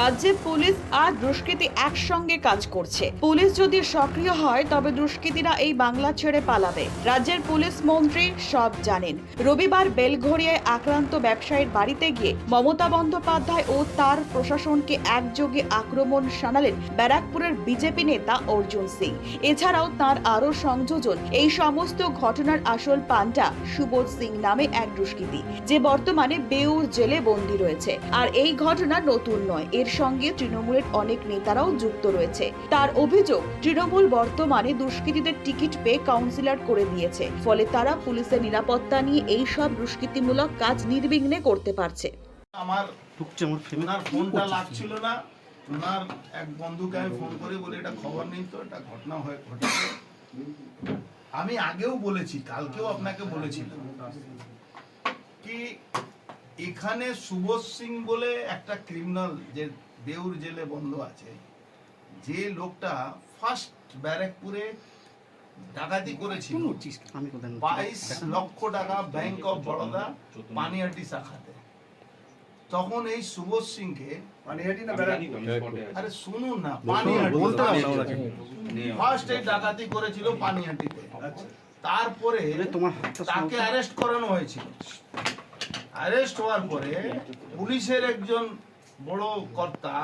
রাজ্যে পুলিশ আর দুষ্কৃতী একসঙ্গে কাজ করছে। পুলিশ যদি সক্রিয় হয়, তবে দুষ্কৃতীরা এই বাংলা ছেড়ে পালাবে। রাজ্যের পুলিশ মন্ত্রী সব জানেন। রবিবার বেলঘরিয়ায় আক্রান্ত ব্যবসায়ীর বাড়িতে গিয়ে মমতা বন্দ্যোপাধ্যায় ও তার প্রশাসনকে একযোগে আক্রমণ শানালেন ব্যারাকপুরের বিজেপি নেতা অর্জুন সিং। এছাড়াও তার আরও সংযোজন, এই সমস্ত ঘটনার আসল পান্ডা সুবোধ সিং নামে এক দুষ্কৃতী, যে বর্তমানে বেউর জেলে বন্দী রয়েছে। আর এই ঘটনা নতুন নয় এর সঙ্গে তৃণমূলের অনেক নেতারাও যুক্ত রয়েছে। তার অভিযোগ তৃণমূল বর্তমানে দুষ্কৃতীদের টিকিট পেয়ে কাউন্সিলর করে দিয়েছে। ফলে তারা পুলিশের নিরাপত্তা নিয়ে এই সব দুষ্কৃতিমূলক কাজ নির্বিঘ্নে করতে পারছে। আমার ওনার ফোনটা লাগছিল না। ওনার এক বন্ধুকে আমি ফোন করে বলে এটা খবর নেই তো এটা ঘটনা হয়ে ঘটেছে। আমি আগেও বলেছি কালকেও আপনাকে বলেছিলাম। কি এখানে সুবোধ সিং বলে একটা ক্রিমিনাল যে দেউর জেলে বন্ধ আছে যে লোকটা ফার্স্ট ব্যারাকপুরে ডাকাতি করেছিল। বাইশ লক্ষ টাকা ব্যাংক অফ বরোদা পানিহাটি শাখাতে। তখন এই সুবোধ সিংকে আরে শুনুন না পানিহাটি ফার্স্ট এই ডাকাতি করেছিল পানিহাটিতে তারপরে তোমার হাতটা তাকে অ্যারেস্ট করানো হয়েছিল। অ্যারেস্ট হওয়ার পরে পুলিশের একজন বড় কর্তা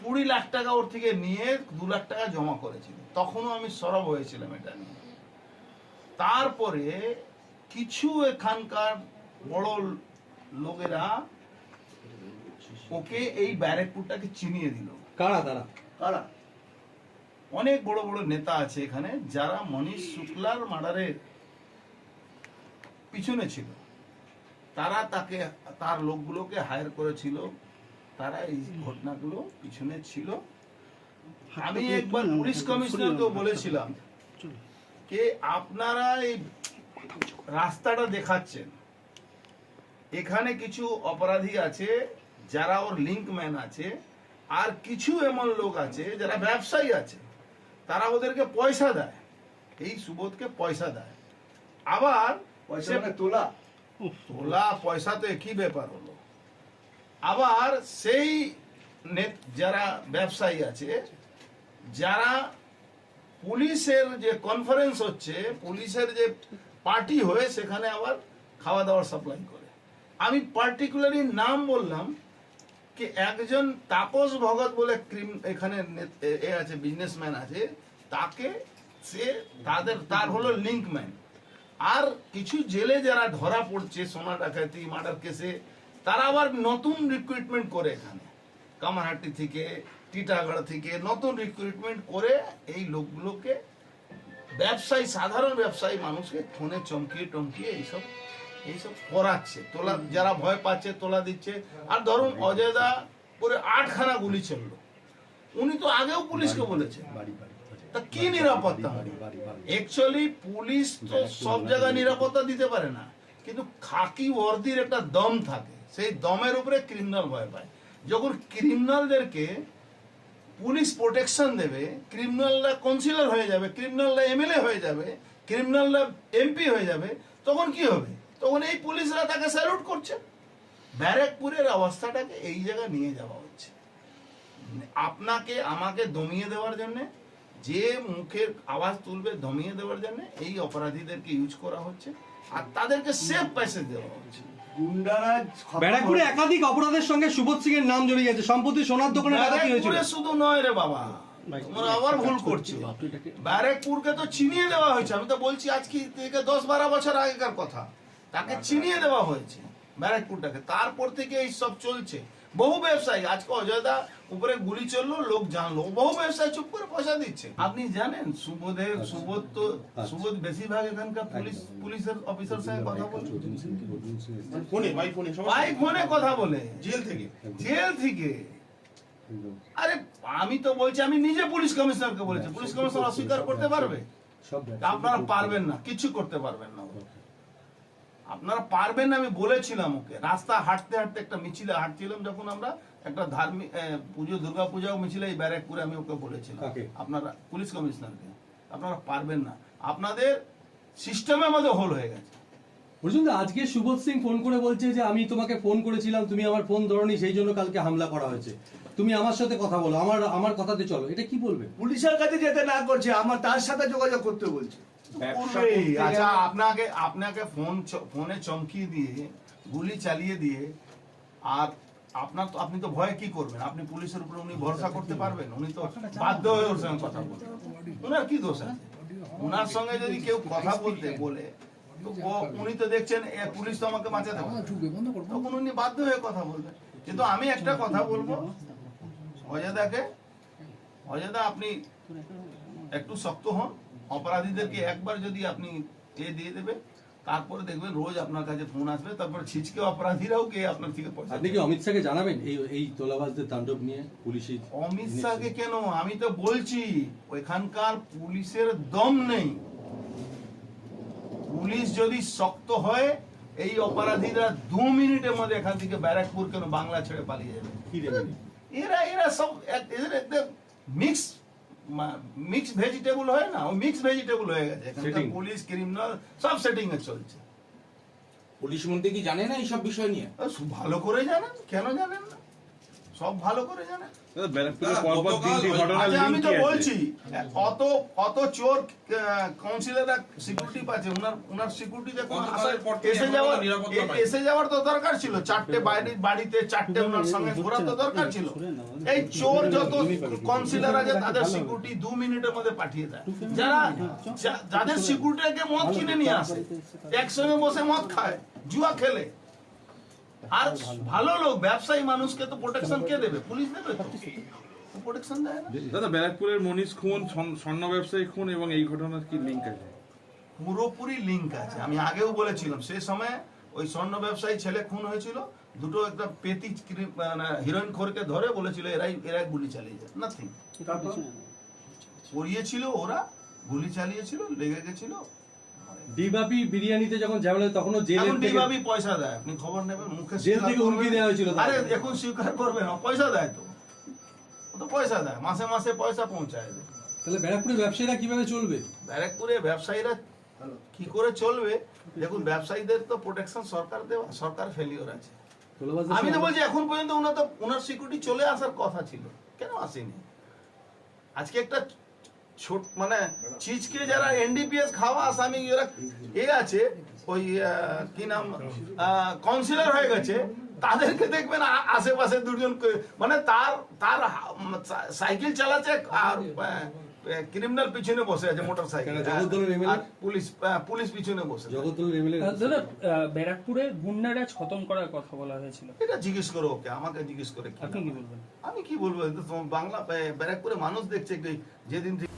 কুড়ি লাখ টাকা ওর থেকে নিয়ে দু লাখ টাকা জমা করেছিল। তখনও আমি সরব হয়েছিলাম এটা নিয়ে। তারপরে কিছু এখানকার বড় লোকেরা ওকে এই ব্যারেকপুরটাকে চিনিয়ে দিল। কারা তারা? কারা? অনেক বড় বড় নেতা আছে এখানে যারা মনীষ শুক্লার মার্ডারের পিছনে ছিল। তারা তাকে তার লোকগুলোকে হায়ার করেছিল। তারা এই ঘটনাগুলো পিছনে ছিল। আমি একবার পুলিশ কমিশনারকেও বলেছিলাম যে আপনারা এই রাস্তাটা দেখাচ্ছেন। এখানে কিছু অপরাধী আছে যারা ওর লিঙ্কম্যান আছে আর কিছু এমন লোক আছে যারা ব্যবসায়ী আছে। তারা ওদেরকে পয়সা দেয়। এই সুবোধকে পয়সা দেয়। আবার পয়সা মানে তোলা। তোলা পয়সাতে কি ব্যাপার হলো? আবার সেই যারা ব্যবসায়ী আছে, যারা পুলিশের যে কনফারেন্স হচ্ছে, পুলিশের যে পার্টি হয়ে সেখানে আবার খাওয়া দাওয়ার সাপ্লাই করে। আমি পার্টিকুলারলি নাম বললাম কি একজন তাপস ভগত বলে ক্রিম এখানে এ আছে বিজনেসম্যান আছে, তাকে সে তাদের, তার হলো লিঙ্কম্যান আর কিছু জেলে যারা ধরা পড়ছে সোনা ডাকাতি, মার্ডার কেসে, তারা আবার নতুন রিক্রুটমেন্ট করে এখানে। কামারহাটি থেকে, টিটাগড় থেকে নতুন রিক্রুটমেন্ট করে এই লোকগুলোকে ব্যবসায়ী, সাধারণ ব্যবসায়ী মানুষকে ফোনে চমকিয়ে টমকিয়ে এইসব এইসব করাচ্ছে। তোলা, যারা ভয় পাচ্ছে তোলা দিচ্ছে। আর ধরুন অজয়দা করে আটখানা গুলি চলল উনি তো আগেও পুলিশকে বলেছেন। তা কি নিরাপত্তা? অ্যাকচুয়ালি পুলিশ তো সব জায়গায় নিরাপত্তা দিতে পারে না। কিন্তু খাকি ওয়ার্দির একটা দম থাকে। সেই দমের উপরে ক্রিমিনাল ভয় পায়। যখন ক্রিমিনালদেরকে পুলিশ প্রোটেকশন দেবে ক্রিমিনালরা কাউন্সিলর হয়ে যাবে ক্রিমিনালরা এমএলএ হয়ে যাবে ক্রিমিনালরা এমপি হয়ে যাবে, তখন কি হবে? তখন এই পুলিশরা তাকে স্যালুট করছে। ব্যারাকপুরের অবস্থাটাকে এই জায়গায় নিয়ে যাওয়া হচ্ছে। আপনাকে, আমাকে দমিয়ে দেওয়ার জন্য যে মুখের আওয়াজ তুলবে দমিয়ে দেওয়ার জন্য এই অপরাধীদেরকে ইউজ করা হচ্ছে আর তাদেরকে সেফ প্যাসেজ দেওয়া হচ্ছে। ব্যারাকপুরে একাধিক অপরাধের সঙ্গে সুবোধ সিং এর নাম জড়িয়ে গেছে। সম্প্রতি সোনার দোকানে ডাকাতি হয়েছিল। শুধু নয় রে বাবা। তোমরা আবার ভুল করছ। ব্যারাকপুরকে তো চিনিয়ে দেওয়া হয়েছে। আমি তো বলছি আজকে থেকে দশ বারো বছর আগেকার কথা। তাকে চিনিয়ে দেওয়া হয়েছে ব্যারাকপুরটাকে। তারপর থেকে এই সব চলছে। বহু ব্যবসায়ী আজকে অজয়দা উপরে গুলি চলল লোক জানলো। বহু ব্যবসায়ী চুপ করে পয়সা দিচ্ছে। আপনি জানেন সুবোধের সুবোধ তো সুবোধ বেশিরভাগ এখানকার পুলিশ পুলিশের অফিসার সঙ্গে কথা বলে ফোনে বাই ফোনে ভাই ফোনে কথা বলে। জেল থেকে। জেল থেকে। আরে আমি তো বলছি আমি নিজে পুলিশ কমিশনারকে বলেছি। পুলিশ কমিশনার অস্বীকার করতে পারবে? আপনারা পারবেন না কিছু করতে পারবেন না। আপনারা পারবেন না আমি বলেছিলাম ওকে। রাস্তা হাঁটতে হাঁটতে একটা মিছিলে হাঁটছিলাম যখন আমরা একটা ধার্মিক পুজো দুর্গা পূজাও মিছিলে এই ব্যারাকপুরে আমি ওকে বলেছিলাম? আপনারা পুলিশ কমিশনারকে। আপনারা পারবেন না। আপনাদের সিস্টেমের মধ্যে হোল হয়ে গেছে। দা, আজকে সুবোধ সিং ফোন করে বলছে যে আমি তোমাকে ফোন করেছিলাম তুমি আমার ফোন ধরনি সেই জন্য কালকে হামলা করা হয়েছে। তুমি আমার সাথে কথা বলো আমার আমার কথাতে চলো এটা কি বলবে? পুলিশের কাছে যেতে না করছে আমার তার সাথে যোগাযোগ করতে বলছে। আচ্ছা আপনাকে আপনাকে ফোন ফোনে চমকিয়ে দিয়ে গুলি চালিয়ে দিয়ে আর আপনার তো আপনি তো ভয়ে কি করবেন? আপনি পুলিশের উপরে উনি ভরসা করতে পারবেন? উনি তো বাধ্য হয়ে ওর সঙ্গে কথা বলবেন উনার কি দোষ আছে? উনার সঙ্গে যদি কেউ কথা বলতে বলে তো উনি তো দেখছেন এ, পুলিশ তো আমাকে বাঁচাতে তখন উনি বাধ্য হয়ে কথা বলবেন। কিন্তু আমি একটা কথা বলব আপনি একটু শক্ত হন। অপরাধীদেরকে একবার যদি আপনি এ দিয়ে দেবে তারপরে দেখবেন রোজ আপনার কাছে ফোন আসবে তারপরে ছিচকে অপরাধীরাও কে আপনার থেকে পয়সা আপনি কি অমিত শাহকে জানাবেন এই এই তোলাবাজদের তাণ্ডব নিয়ে পুলিশি অমিত শাহকে কেন? আমি তো বলছি ওইখানকার পুলিশের দম নেই। পুলিশ যদি শক্ত হয় এই অপরাধীরা দু মিনিটের মধ্যে এখান থেকে ব্যারাকপুর কেন বাংলা ছেড়ে পালিয়ে যাবে? কি দেবেন? এরা এরা সব এদের একদম মিক্স মিক্স ভেজিটেবল হয় না ও মিক্স ভেজিটেবল হয়ে গেছে. পুলিশ ক্রিমিনাল সব সেটিং এ চলছে। পুলিশ মন্ত্রী কি জানে না এইসব বিষয় নিয়ে? ভালো করে জানেন কেন জানেন না? সব ভালো করে ঘটনা আচ্ছা আমি তো বলছি অত অত চোর কাউন্সিলররা সিকিউরিটি পাচ্ছে? উনার উনার সিকিউরিটি এসে যাওয়ার। এসে যাওয়ার তো দরকার ছিল। চারটে বাড়ি বাড়িতে চারটে ওনার সঙ্গে ঘোরা তো দরকার ছিল। এই চোর যত কাউন্সিলর আছে তাদের সিকিউরিটি দু মিনিটের মধ্যে পাঠিয়ে দেয়। যারা যাদের সিকিউরিটিকে মদ কিনে নিয়ে আসে একসঙ্গে বসে মদ খায় জুয়া খেলে। আর ভালো লোক ব্যবসায়ী মানুষকে তো প্রোটেকশন কে দেবে? পুলিশ দেবে তো? প্রোটেকশন দেয় না। দাদা ব্যারাকপুরের মনীষ খুন স্বর্ণ- স্বর্ণ ব্যবসায়ী খুন এবং এই ঘটনার কি লিঙ্ক আছে? পুরোপুরি লিঙ্ক আছে। আমি আগেও বলেছিলাম সে সময় ওই স্বর্ণ ব্যবসায়ী ছেলে খুন হয়েছিল। দুটো একটা পেতি মানে হিরোইন খোরকে ধরে বলেছিল এরাই এরাই গুলি চালিয়ে যায়। নাথিং পড়িয়েছিল ওরা গুলি চালিয়েছিল লেগে গেছিল। ডিবাপি বিরিয়ানিতে যখন ঝামেলা তখনও এখন থেকে পয়সা দেয় আপনি খবর নেবেন মুখে জেল থেকে হুমকি দেওয়া হয়েছিল আরে এখন স্বীকার করবে না পয়সা দেয় তো। তো পয়সা দেয় মাসে মাসে পয়সা পৌঁছায়। তাহলে ব্যবসায়ীরা কীভাবে চলবে? ব্যারাকপুরে ব্যবসায়ীরা কি করে চলবে? দেখুন ব্যবসায়ীদের তো প্রোটেকশন সরকার দেওয়া সরকার ফেলিওর আছে। আমি তো বলছি এখন পর্যন্ত ওনার তো ওনার সিকিউরিটি চলে আসার কথা ছিল কেন আসেনি? আজকে একটা ছোট মানে চিজকে যারা এনডিপিএস খাওয়া আসামি যারা এ আছে ওই কি নাম কাউন্সিলর হয়ে গেছে তাদেরকে দেখবেন আশেপাশে দুজন মানে তার তার সাইকেল চালাচ্ছে আর ক্রিমিনাল পিছনে বসে আছে মোটর সাইকেল? পুলিশ পুলিশ পিছনে বসে আছে। জগদ্দলের এমএলএ? দাদা আহ, ব্যারাকপুরে গুন্ডারাজ খতম করার কথা বলা হয়েছিল। এটা জিজ্ঞেস করো ওকে আমাকে জিজ্ঞেস করে কি আপনি কি বলবেন? আমি কি বলব? বাংলা ব্যারাকপুরে মানুষ দেখছে যেদিন থেকে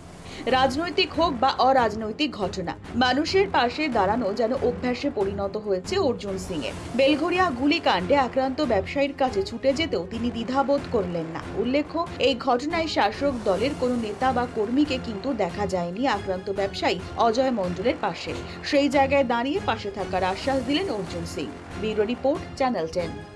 রাজনৈতিক হোক বা অরাজনৈতিক ঘটনা, মানুষের পাশে দাঁড়ানো যেন অভ্যাসে পরিণত হয়েছে অর্জুন সিং এর বেলঘরিয়া গুলিকাণ্ডে আক্রান্ত ব্যবসায়ীর কাছে ছুটে যেতেও তিনি দ্বিধাবোধ করলেন না। উল্লেখ্য, এই ঘটনায় শাসক দলের কোনো নেতা বা কর্মীকে কিন্তু দেখা যায়নি আক্রান্ত ব্যবসায়ী অজয় মণ্ডলের পাশে। সেই জায়গায় দাঁড়িয়ে পাশে থাকার আশ্বাস দিলেন Arjun Singh. Bureau report, channel ten.